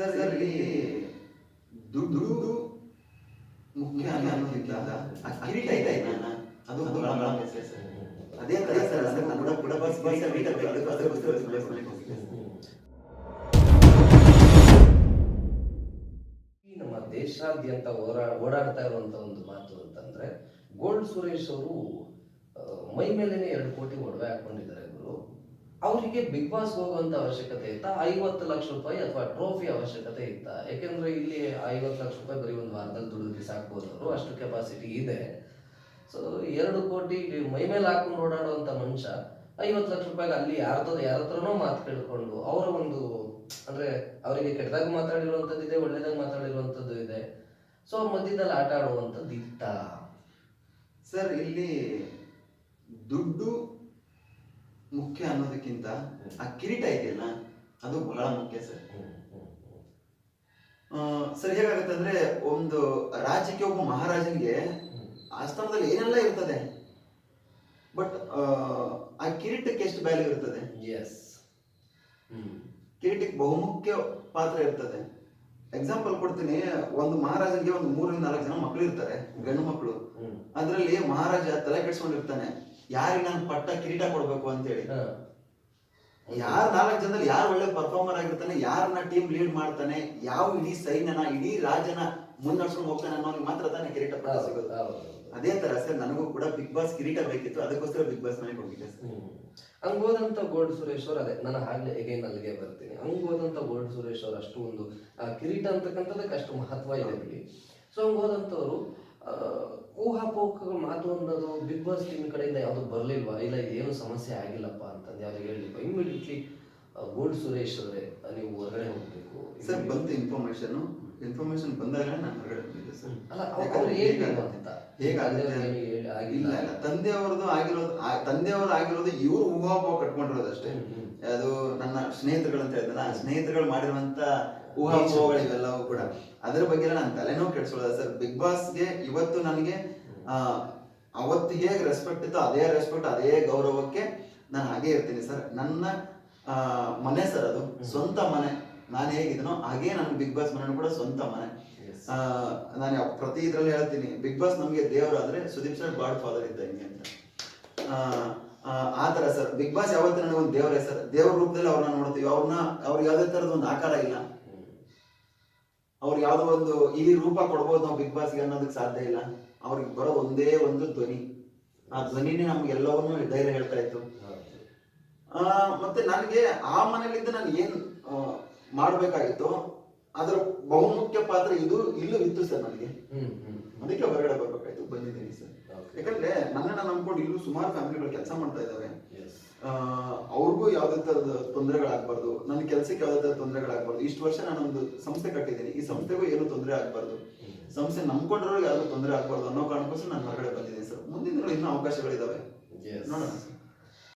Sir ಇಲ್ಲಿ ದುಡ್ಡು ಮುಖ್ಯ ಅನ್ನೋದಕ್ಕಿಂತ ಆ ಕಿರೀಟ ಇದೆ ಅಲ್ಲ, ಅದು. ಅದೇ ತರ ಸರ್ ಸರ್ ಕೂಡ ಕೂಡ ಬಸ್ ಬಸ್ ಮೀಟ್ ಆಗಬೇಕು ಅದಕ್ಕೋಸ್ಕರ ಹೋಗಿದ್ದೆ ಈ ನಮ್ಮ ದೇಶಾದ್ಯಂತ ಓಡಾ ಓಡಾಡ್ತಾ ಇರುವಂತ ಒಂದು ಮಾತು ಅಂತಂದ್ರೆ ಗೋಲ್ಡ್ ಸುರೇಶ್ ಅವರು ಮೈ ಮೇಲೇನೆ ಎರಡು ಕೋಟಿ ಒಡವೆ ಹಾಕೊಂಡಿದ್ದಾರೆ ಅವರಿಗೆ ಬಿಗ್ ಬಾಸ್ ಹೋಗುವಂತ ಅವಶ್ಯಕತೆ ಇತ್ತಾ? ಐವತ್ತು ಲಕ್ಷ ರೂಪಾಯಿ ಅಥವಾ ಟ್ರೋಫಿ ಅವಶ್ಯಕತೆ ಇತ್ತ? ಯಾಕೆಂದ್ರೆ ಇಲ್ಲಿ ಐವತ್ತು ಲಕ್ಷ ರೂಪಾಯಿ ಬರೀ ಒಂದು ವಾರದಲ್ಲಿ ದುಡಿದು ಸಾಕ್ಬೋದು ಅವರು, ಅಷ್ಟು ಕೆಪಾಸಿಟಿ ಇದೆ. ಸೊ ಎರಡು ಕೋಟಿ ಮೈ ಮೇಲೆ ಹಾಕೊಂಡು ಓಡಾಡುವಂತ ಮನುಷ್ಯ, ಐವತ್ತು ಲಕ್ಷ ರೂಪಾಯಿಗೆ ಅಲ್ಲಿ ಯಾರತ್ರ ಯಾರ ಹತ್ರನೋ ಮಾತು ಕೇಳ್ಕೊಂಡು ಅವರ ಒಂದು, ಅಂದ್ರೆ ಅವರಿಗೆ ಕೆಟ್ಟದಾಗ ಮಾತಾಡಿರುವಂಥದ್ದು ಇದೆ, ಒಳ್ಳೇದಾಗ ಮಾತಾಡಿರುವಂಥದ್ದು ಇದೆ. ಸೊ ಮಧ್ಯದಲ್ಲಿ ಆಟ ಆಡುವಂಥದ್ದು ಇತ್ತ? ಸರ್ ಇಲ್ಲಿ ದುಡ್ಡು ಮುಖ್ಯ ಅನ್ನೋದಕ್ಕಿಂತ ಆ ಕಿರೀಟ ಇದೆಯಲ್ಲ ಅದು ಬಹಳ ಮುಖ್ಯ ಸರ್. ಸರ್ ಹೇಗಾಗುತ್ತೆ ಅಂದ್ರೆ ಒಂದು ರಾಜ್ಯಕ್ಕೆ ಒಬ್ಬ ಮಹಾರಾಜನಿಗೆ ಆಸ್ಥಾನದಲ್ಲಿ ಏನೆಲ್ಲ ಇರ್ತದೆ? ಬಟ್ ಆ ಕಿರೀಟಕ್ಕೆ ಎಷ್ಟು ವ್ಯಾಲ್ಯೂ ಇರ್ತದೆ? ಎಸ್ ಕಿರೀಟಕ್ಕೆ ಬಹುಮುಖ್ಯ ಪಾತ್ರ ಇರ್ತದೆ. ಎಕ್ಸಾಂಪಲ್ ಕೊಡ್ತೀನಿ ಒಂದು ಮಹಾರಾಜನಿಗೆ ಒಂದು ಮೂರರಿಂದ ನಾಲ್ಕು ಜನ ಮಕ್ಕಳು ಇರ್ತಾರೆ ಗಂಡು ಮಕ್ಕಳು ಅದರಲ್ಲಿ ಮಹಾರಾಜ ತಲೆ ಕೆಡ್ಸ್ಕೊಂಡಿರ್ತಾನೆ. ಯಾರಿಗೆ ನಾನು ಪಟ್ಟ ಕಿರೀಟ ಕೊಡ್ಬೇಕು ಅಂತೇಳಿ? ಹೇಳಿ ಯಾರು ನಾಲ್ಕು ಜನದಲ್ಲಿ ಯಾರು ಒಳ್ಳೆ ಪರ್ಫಾರ್ಮರ್ ಆಗಿರ್ತಾನೆ ಯಾರನ್ನ ಟೀಮ್ ಲೀಡ್ ಮಾಡ್ತಾನೆ ಯಾವ ಇಡೀ ಸೈನ್ಯನ ಇಡೀ ರಾಜನ ಮುನ್ನಡ್ಸ್ಕೊಂಡು ಹೋಗ್ತಾನೆ ಅನ್ನೋನಿಗೆ ಮಾತ್ರ ತಾನೇ ಕಿರೀಟ ಪಟ್ಟ ಸಿಗೋದು. ಅದೇ ತರ ಸರ್ ನನಗೂ ಕೂಡ ಬಿಗ್ ಬಾಸ್ ಕಿರೀಟ ಬೇಕಿತ್ತು ಅದಕ್ಕೋಸ್ಕರ ಬಿಗ್ ಬಾಸ್ ಮನೆಗೆ ಹೋಗಿದ್ದೆ ಸರ್. ಹಂಗ್ ಹೋದಂತ ಗೋಲ್ಡ್ ಸುರೇಶ್ ಅವ್ರು ಅದೇ ನಾನು ಆಗ್ಲೇ ಎಗೈನ್ ಅಲ್ಲಿಗೆ ಬರ್ತೀನಿ. ಹಂಗ್ ಹೋದಂತ ಗೋಲ್ಡ್ ಸುರೇಶ್ ಅವ್ರು ಅಷ್ಟು ಒಂದು ಆ ಕಿರೀಟ ಅಂತಕ್ಕಂಥದಕ್ಕೆ ಅಷ್ಟು ಮಹತ್ವ ಇದೆ ಬಿಡಿ. ಸೊ ಹಂಗ್ ಹೋದಂತವ್ರು ಊಹಾಪೋಹಗಳು ಮಾತು ಅನ್ನೋದು ಬಿಗ್ ಬಾಸ್ ಟೀಮ್ ಕಡೆಯಿಂದ ಯಾವುದು ಬರಲಿಲ್ವಾ? ಇಲ್ಲ ಏನು ಸಮಸ್ಯೆ ಆಗಿಲ್ಲಪ್ಪ ಅಂತಂದು ಯಾರು ಹೇಳಿಲ್ಲ ಇಮಿಡಿಯೇಟ್ಲಿ ಗೋಲ್ಡ್ ಸುರೇಶ್ ಅವರೇ ನೀವು ಹೊರಗಡೆ ಹೋಗ್ಬೇಕು. ಸರ್ ಬಂತು ಇನ್ಫಾರ್ಮೇಶನ್ ಇನ್ಫಾರ್ಮೇಶನ್ ಬಂದಾಗ ನಾನು ಹೊರಗಡೆ ಬಂದಿದ್ದೆ ಸರ್ ಅಲ್ಲ ಅವ್ರು ಹೇಗಾಗುತ್ತೆ? ಆಗಿಲ್ಲ. ಇಲ್ಲ ಇಲ್ಲ. ತಂದೆಯವ್ರದ್ದು ಆಗಿರೋದು ಆ- ತಂದೆಯವ್ರು ಆಗಿರೋದು ಇವರು ಊಹಾಪೋಹ ಕಟ್ಕೊಂಡಿರೋದು ಅಷ್ಟೇ. ಅದು ನನ್ನ ಸ್ನೇಹಿತರುಗಳು ಅಂತ ಹೇಳ್ತಾರೆ ಆ ಸ್ನೇಹಿತರುಗಳು ಮಾಡಿರುವಂತ ಊಹಾಪೋಹಗಳಿವೆಲ್ಲವೂ ಕೂಡ. ಅದ್ರ ಬಗ್ಗೆ ನಾನು ತಲೆನೋವು ಕೆಡ್ಸೋದ ಸರ್ ಬಿಗ್ ಬಾಸ್ಗೆ ಇವತ್ತು ನನಗೆ ಅವತ್ತು ಹೇಗೆ ರೆಸ್ಪೆಕ್ಟ್ ಇತ್ತು ಅದೇ ರೆಸ್ಪೆಕ್ಟ್ ಅದೇ ಗೌರವಕ್ಕೆ ನಾನು ಹಾಗೆ ಇರ್ತೀನಿ ಸರ್ ನನ್ನ ಮನೆ ಸರ್ ಅದು. ಸ್ವಂತ ಮನೆ. ನಾನು ಹೇಗಿದ್ನೋ ಹಾಗೆ ನನ್ನ ಬಿಗ್ ಬಾಸ್ ಮನೆ ಕೂಡ ಸ್ವಂತ ಮನೆ. ಆ, ನಾನು ಯಾವ- ಪ್ರತಿ ಇದ್ರಲ್ಲಿ ಹೇಳ್ತೀನಿ ಬಿಗ್ ಬಾಸ್ ನಮಗೆ ದೇವರಾದ್ರೆ ಸುದೀಪ್ ಸರ್ ಗಾಡ್ ಫಾದರ್ ಇದ್ದಂಗೆ ಅಂತ. ಆ, ತರ ಸರ್ ಬಿಗ್ ಬಾಸ್ ಯಾವತ್ತೂ ನನಗೆ ಒಂದು ದೇವರೇ ಸರ್ ದೇವ್ರ ರೂಪದಲ್ಲಿ ಅವ್ರನ್ನ ನೋಡ್ತೀವಿ. ಅವ್ರನ್ನ ಅವ್ರಿಗೆ ಯಾವುದೇ ತರದ ಒಂದು ಆಕಾರ ಇಲ್ಲ. ಅವ್ರಿಗೆ ಯಾವ್ದೋ ಒಂದು ಇಲ್ಲಿ ರೂಪ ಕೊಡ್ಬೋದು ನಾವು ಬಿಗ್ ಬಾಸ್ಗೆ ಅನ್ನೋದಕ್ಕೆ ಸಾಧ್ಯ ಇಲ್ಲ. ಅವ್ರಿಗೆ ಬರೋ ಒಂದೇ ಒಂದು ಧ್ವನಿ. ಆ ಧ್ವನಿನೇ ನಮ್ಗೆ ಎಲ್ಲವನ್ನೂ ಧೈರ್ಯ ಹೇಳ್ತಾ ಇತ್ತು. ಆ, ಮತ್ತೆ ನನಗೆ ಆ ಮನೇಲಿಂದ ನಾನು ಏನ್ ಮಾಡ್ಬೇಕಾಗಿತ್ತು ಅದರ ಬಹುಮುಖ್ಯ ಪಾತ್ರ ಇದು ಇಲ್ಲೂ ಇತ್ತು ಸರ್ ನನಗೆ. ಅದಕ್ಕೆ ಹೊರಗಡೆ ಬರ್ಬೇಕಾಯ್ತು ಬಂದಿದ್ದೀನಿ ಸರ್. ಯಾಕಂದ್ರೆ ನನ್ನನ್ನ ನಂಬ್ಕೊಂಡು ಇಲ್ಲೂ ಸುಮಾರು ಫ್ಯಾಮಿಲಿಗಳು ಕೆಲಸ ಮಾಡ್ತಾ. ಆ, ಅವ್ರಿಗೂ ಯಾವ್ದೇ ತರದ ತೊಂದರೆಗಳಾಗಬಾರ್ದು. ನನ್ನ ಕೆಲಸಕ್ಕೆ ಯಾವ್ದೇ ತರದ ತೊಂದರೆಗಳಾಗಬಾರ್ದು. ಇಷ್ಟು ವರ್ಷ ನಾನೊಂದು ಸಂಸ್ಥೆ ಕಟ್ಟಿದ್ದೀನಿ. ಈ ಸಂಸ್ಥೆಗೂ ಏನು ತೊಂದರೆ ಆಗಬಾರ್ದು. ಸಂಸ್ಥೆ ನಂಬ್ಕೊಂಡ್ರೂ ಯಾವ್ದು ತೊಂದರೆ ಆಗಬಾರ್ದು ಅನ್ನೋ ಕಾರಣಕ್ಕೋಸ್ಕರ ನಾನು ಹೊರಗಡೆ ಬಂದಿದ್ದೀನಿ ಸರ್. ಮುಂದಿನ ದಿನಗಳು ಇನ್ನೂ ಅವಕಾಶಗಳಿದಾವೆ. ನೋಡೋಣ